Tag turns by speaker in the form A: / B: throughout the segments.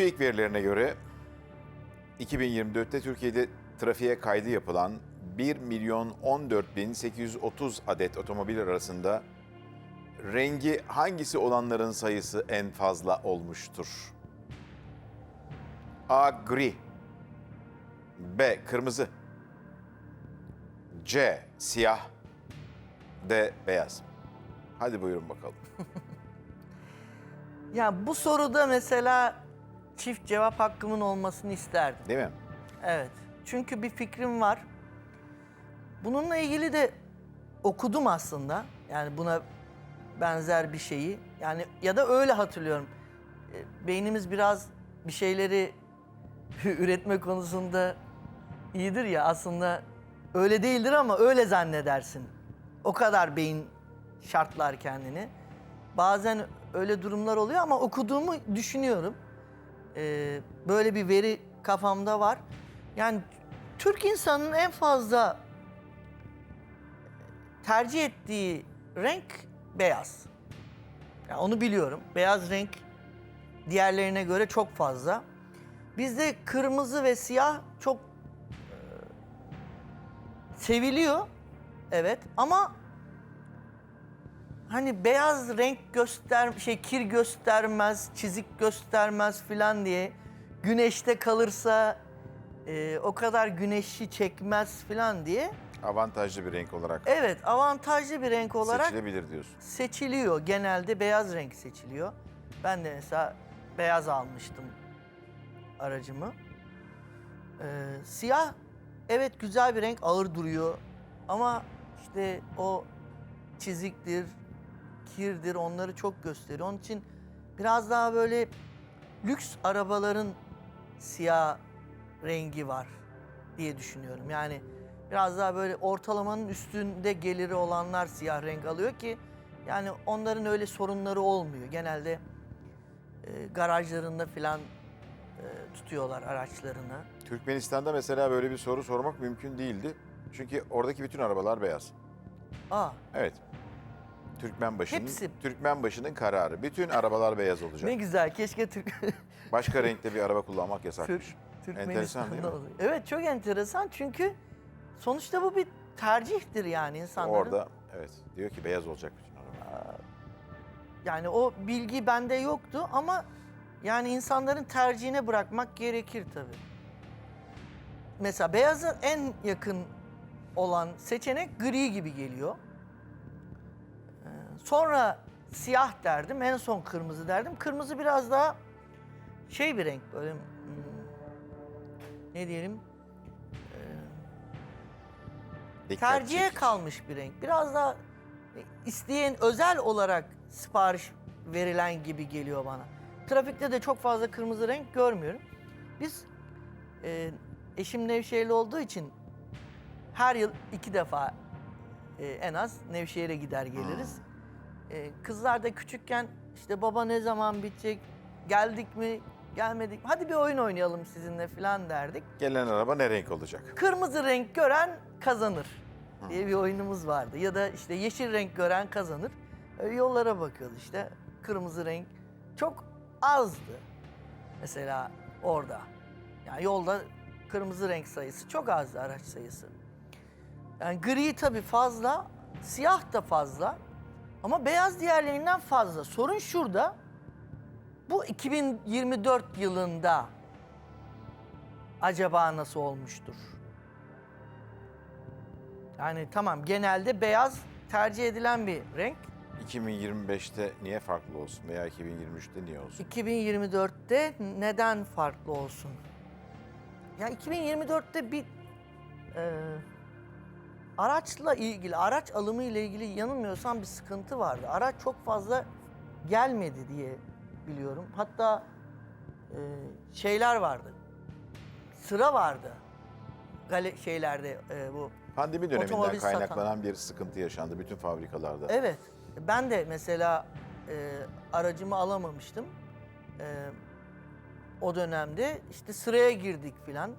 A: TÜİK verilerine göre 2024'te Türkiye'de trafiğe kaydı yapılan 1 milyon 14 bin 830 adet otomobil arasında rengi hangisi olanların sayısı en fazla olmuştur? A. Gri B. Kırmızı C. Siyah D. Beyaz Hadi buyurun bakalım.
B: Ya bu soruda mesela çift cevap hakkımın olmasını isterdim.
A: Değil mi?
B: Evet. Çünkü bir fikrim var. Bununla ilgili de okudum aslında. Yani buna benzer bir şeyi. Yani ya da öyle hatırlıyorum. E, Beynimiz biraz bir şeyleri üretme konusunda iyidir ya aslında öyle değildir ama öyle zannedersin. O kadar beyin şartlar kendini. Bazen öyle durumlar oluyor ama okuduğumu düşünüyorum. Ee, böyle bir veri kafamda var. Yani Türk insanının en fazla tercih ettiği renk beyaz. Yani onu biliyorum. Beyaz renk diğerlerine göre çok fazla. Bizde kırmızı ve siyah çok e, seviliyor. Evet ama hani beyaz renk göster şey kir göstermez, çizik göstermez filan diye güneşte kalırsa e, o kadar güneşi çekmez filan diye.
A: Avantajlı bir renk olarak
B: Evet, avantajlı bir renk olarak
A: seçilebilir diyorsun.
B: seçiliyor. Genelde beyaz renk seçiliyor. Ben de mesela beyaz almıştım aracımı. Ee, siyah evet güzel bir renk ağır duruyor ama işte o çiziktir, kirdir onları çok gösteriyor. Onun için biraz daha böyle lüks arabaların siyah rengi var diye düşünüyorum. Yani biraz daha böyle ortalamanın üstünde geliri olanlar siyah renk alıyor ki yani onların öyle sorunları olmuyor. Genelde e, garajlarında filan e, tutuyorlar araçlarını.
A: Türkmenistan'da mesela böyle bir soru sormak mümkün değildi. Çünkü oradaki bütün arabalar beyaz.
B: Aa,
A: Evet. Türkmenbaşı'nın
B: Hepsi.
A: Türkmenbaşı'nın kararı. Bütün arabalar beyaz olacak.
B: ne güzel. Keşke Türk
A: Başka renkte bir araba kullanmak yasakmış.
B: Türk
A: Enteresan değil mi?
B: Oluyor. Evet çok enteresan çünkü sonuçta bu bir tercihtir yani insanların.
A: Orada evet diyor ki beyaz olacak bütün araba.
B: Yani o bilgi bende yoktu ama yani insanların tercihine bırakmak gerekir tabii. Mesela beyazın en yakın olan seçenek gri gibi geliyor. Ee, Sonra siyah derdim, en son kırmızı derdim. Kırmızı biraz daha şey bir renk böyle hmm, ne diyelim
A: Dikkat
B: tercihe
A: çekici.
B: kalmış bir renk. Biraz daha isteyen özel olarak sipariş verilen gibi geliyor bana. Trafikte de çok fazla kırmızı renk görmüyorum. Biz e, eşim Nevşehirli olduğu için her yıl iki defa e, en az Nevşehir'e gider geliriz. E, kızlar da küçükken işte baba ne zaman bitecek, geldik mi, gelmedik mi, hadi bir oyun oynayalım sizinle falan derdik
A: Gelen araba ne renk olacak?
B: kırmızı renk gören kazanır diye bir oyunumuz vardı. Ya da işte yeşil renk gören kazanır. Öyle yollara bakıyordu işte. Kırmızı renk çok azdı mesela orada. Yani yolda kırmızı renk sayısı çok azdı araç sayısı. Yani gri tabii fazla, siyah da fazla ama beyaz diğerlerinden fazla. Sorun şurada. Bu 2024 yılında acaba nasıl olmuştur? Yani tamam genelde beyaz tercih edilen bir renk.
A: 2025'te niye farklı olsun veya 2023'te niye olsun?
B: 2024'te neden farklı olsun? Ya 2024'te bir e, araçla ilgili, araç alımı ile ilgili yanılmıyorsam bir sıkıntı vardı. Araç çok fazla gelmedi diye biliyorum. Hatta e, şeyler vardı. Sıra vardı. Gale şeylerde e, bu
A: Pandemi döneminden
B: Otomobil satan-
A: kaynaklanan bir sıkıntı yaşandı bütün fabrikalarda.
B: Evet. Ben de mesela e, aracımı alamamıştım. E, o dönemde işte sıraya girdik filan.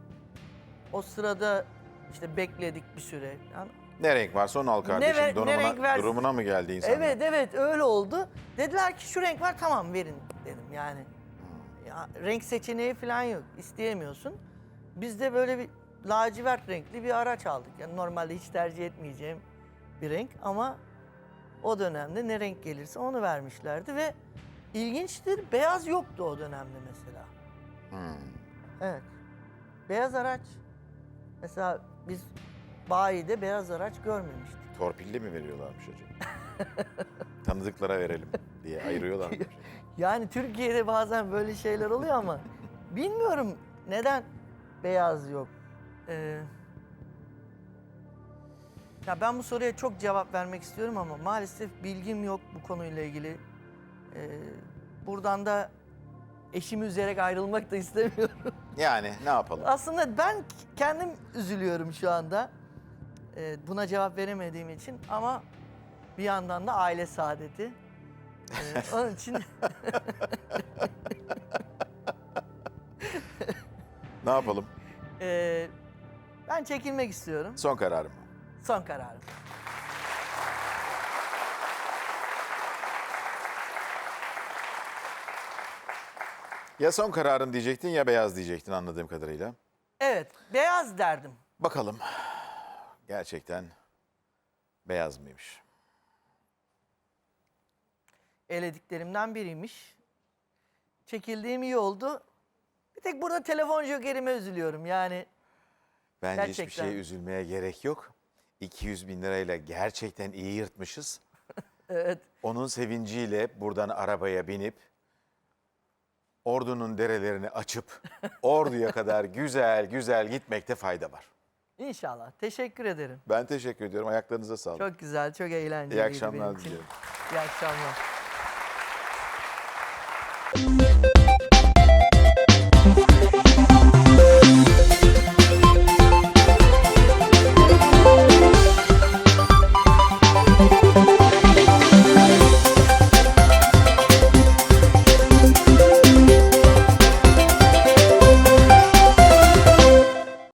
B: O sırada işte bekledik bir süre. Yani,
A: Ne renk varsa onu al kardeşim.
B: ne
A: Durumuna,
B: renk versin?
A: durumuna mı geldi insanlar?
B: evet evet öyle oldu. Dediler ki şu renk var tamam verin dedim yani. Ya, renk seçeneği falan yok. isteyemiyorsun. Biz de böyle bir lacivert renkli bir araç aldık. Yani normalde hiç tercih etmeyeceğim bir renk ama o dönemde ne renk gelirse onu vermişlerdi ve ilginçtir beyaz yoktu o dönemde mesela.
A: Hmm.
B: Evet. Beyaz araç. Mesela biz bayide beyaz araç görmemiştik.
A: Torpilli mi veriyorlarmış acaba? Tanıdıklara verelim diye ayırıyorlar?
B: Yani Türkiye'de bazen böyle şeyler oluyor ama bilmiyorum neden beyaz yok. Ee, ya ben bu soruya çok cevap vermek istiyorum ama maalesef bilgim yok bu konuyla ilgili. Ee, buradan da eşimi üzerek ayrılmak da istemiyorum.
A: Yani ne yapalım?
B: Aslında ben kendim üzülüyorum şu anda. Ee, buna cevap veremediğim için ama bir yandan da aile saadeti. Ee, onun için
A: Ne yapalım?
B: Ee, ben çekilmek istiyorum.
A: Son kararım.
B: Son kararım.
A: Ya son kararın diyecektin ya beyaz diyecektin anladığım kadarıyla.
B: Evet, beyaz derdim.
A: Bakalım. Gerçekten beyaz mıymış?
B: Elediklerimden biriymiş. Çekildiğim iyi oldu. Bir tek burada telefon jokerime üzülüyorum. Yani
A: Bence hiçbir
B: Gerçekten.
A: şeye üzülmeye gerek yok. 200 bin lirayla gerçekten iyi yırtmışız.
B: evet,
A: Onun sevinciyle buradan arabaya binip ordunun derelerini açıp orduya kadar güzel güzel gitmekte fayda var.
B: inşallah. Teşekkür ederim.
A: Ben teşekkür ediyorum. Ayaklarınıza sağlık.
B: Çok güzel, çok eğlenceliydi
A: İyi akşamlar
B: benim için.
A: diliyorum.
B: İyi akşamlar.